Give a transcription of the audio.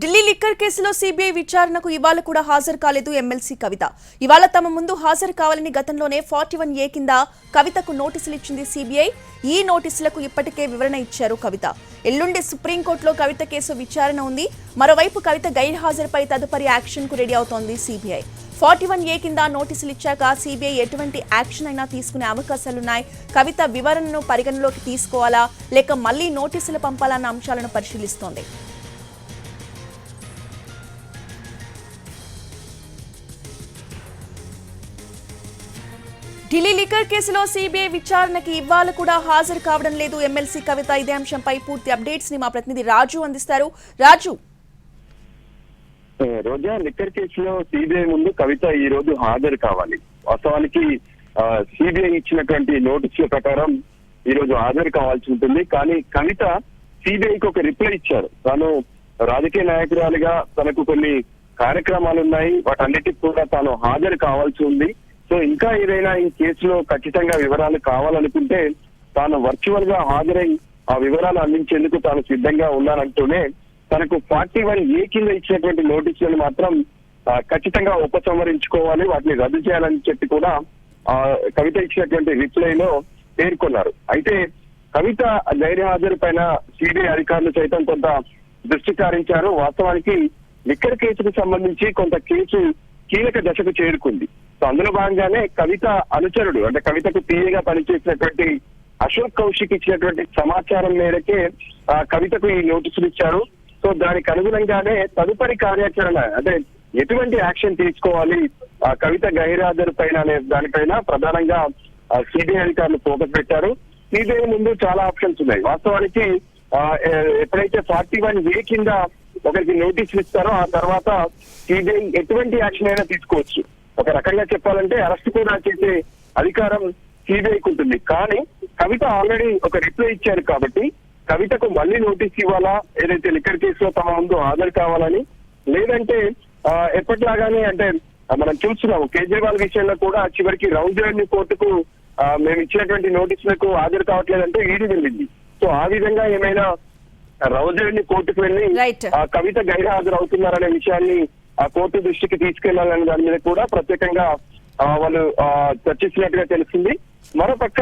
Delhi liquor కేసులో CBI విచారణకు ఇవాళ కూడా హాజరు కాలేదు ఎమ్మెల్సీ కవిత. ఇవాళ తమ ముందు హాజరు కావాలని గతంలోనే ఫార్టీ వన్ ఏ కింద కవితకు నోటీసులు ఇచ్చింది సిబిఐ. ఈ నోటీసులకు ఇప్పటికే వివరణ ఇచ్చారు కవిత. ఎల్లుండి సుప్రీంకోర్టులో కవిత కేసు విచారణ ఉంది. మరోవైపు కవిత గైర్హాజరుపై తదుపరి యాక్షన్కు రెడీ అవుతోంది సిబిఐ. ఫార్టీ వన్ ఏ కింద నోటీసులు ఇచ్చాక సిబిఐ ఎటువంటి యాక్షన్ అయినా తీసుకునే అవకాశాలున్నాయి కవిత వివరణను పరిగణలోకి తీసుకోవాలా? లేక మళ్ళీ నోటీసులు పంపాలన్న అంశాలను పరిశీలిస్తోంది. ఢిల్లీ లిక్కర్ కేసులో సిబిఐ విచారణకి ఇవాళ కూడా హాజరు కావడం లేదు. ఎమ్మెల్సీ కవిత ఇదే అంశంపై పూర్తి అప్డేట్స్ని మా ప్రతినిధి రాజు అందిస్తారు. రాజు. రోజా లిక్కర్ కేసులో సిబిఐ ముందు కవిత ఈ రోజు హాజరు కావాలి. వాస్తవానికి సిబిఐ ఇచ్చినటువంటి నోటీసుల ప్రకారం ఈ రోజు హాజరు కావాల్సి ఉంటుంది. కానీ కవిత సిబిఐకి ఒక రిప్లై ఇచ్చారు. తాను రాజకీయ నాయకురాలిగా తనకు కొన్ని కార్యక్రమాలు ఉన్నాయి. వాటన్నిటికి కూడా తాను హాజరు కావాల్సి ఉంది. సో ఇంకా ఏదైనా ఈ కేసులో ఖచ్చితంగా వివరాలు కావాలనుకుంటే తాను వర్చువల్గా హాజరై ఆ వివరాలు అందించేందుకు తాను సిద్ధంగా ఉన్నానంటూనే తనకు ఫార్టీ వన్ ఏ కింద ఇచ్చినటువంటి నోటీసులను మాత్రం ఖచ్చితంగా ఉపసంహరించుకోవాలి వాటిని రద్దు చేయాలని చెప్పి కూడా ఆ, కవిత ఇచ్చినటువంటి రిప్లై లో పేర్కొన్నారు. అయితే కవిత ధైర్య హాజరు పైన సిబిఐ అధికారులు సైతం కొంత దృష్టి సారించారు. వాస్తవానికి లిక్కర్ కేసుకు సంబంధించి కొంత కేసు కీలక దశకు చేరుకుంది. సో అందులో భాగంగానే కవిత అనుచరుడు అంటే కవితకు తీయగా పనిచేసినటువంటి అశోక్ కౌశిక్ ఇచ్చినటువంటి సమాచారం మేరకే ఆ, కవితకు ఈ నోటీసులు ఇచ్చారు. సో దానికి అనుగుణంగానే తదుపరి కార్యాచరణ అంటే ఎటువంటి యాక్షన్ తీసుకోవాలి ఆ, కవిత గైరాజరు పైన అనే దానిపైన ప్రధానంగా సిబిఐ అధికారులు ఫోకస్ పెట్టారు. సిబిఐ ముందు చాలా ఆప్షన్స్ ఉన్నాయి. వాస్తవానికి ఎప్పుడైతే ఫార్టీ వన్ ఏ కింద ఒకరికి నోటీసులు ఇస్తారో ఆ తర్వాత సిబిఐ ఎటువంటి యాక్షన్ అయినా తీసుకోవచ్చు. ఒక రకంగా చెప్పాలంటే అరెస్ట్ కూడా చేసే అధికారం సిబిఐకి ఉంటుంది. కానీ కవిత ఆల్రెడీ ఒక రిప్లై ఇచ్చారు కాబట్టి కవితకు మళ్ళీ నోటీస్ ఇవ్వాలా? ఏదైతే లిక్కర్ కేసులో తమ ముందు హాజరు కావాలని? లేదంటే ఎప్పటిలాగానే అంటే మనం చూస్తున్నాము కేజ్రీవాల్ విషయంలో కూడా చివరికి రౌండ్ రెవెన్యూ కోర్టుకు మేము ఇచ్చినటువంటి నోటీసులకు హాజరు కావట్లేదంటే ఈడీ వెళ్ళింది. సో ఆ విధంగా ఏమైనా రౌండ్ రెవెన్యూ కోర్టుకు వెళ్ళి కవిత గైర్హాజరు అవుతున్నారనే విషయాన్ని ఆ కోర్టు దృష్టికి తీసుకెళ్ళాలనే దాని మీద కూడా ప్రత్యేకంగా వాళ్ళు ఆ, చర్చిస్తున్నట్టుగా తెలిసింది మరోపక్క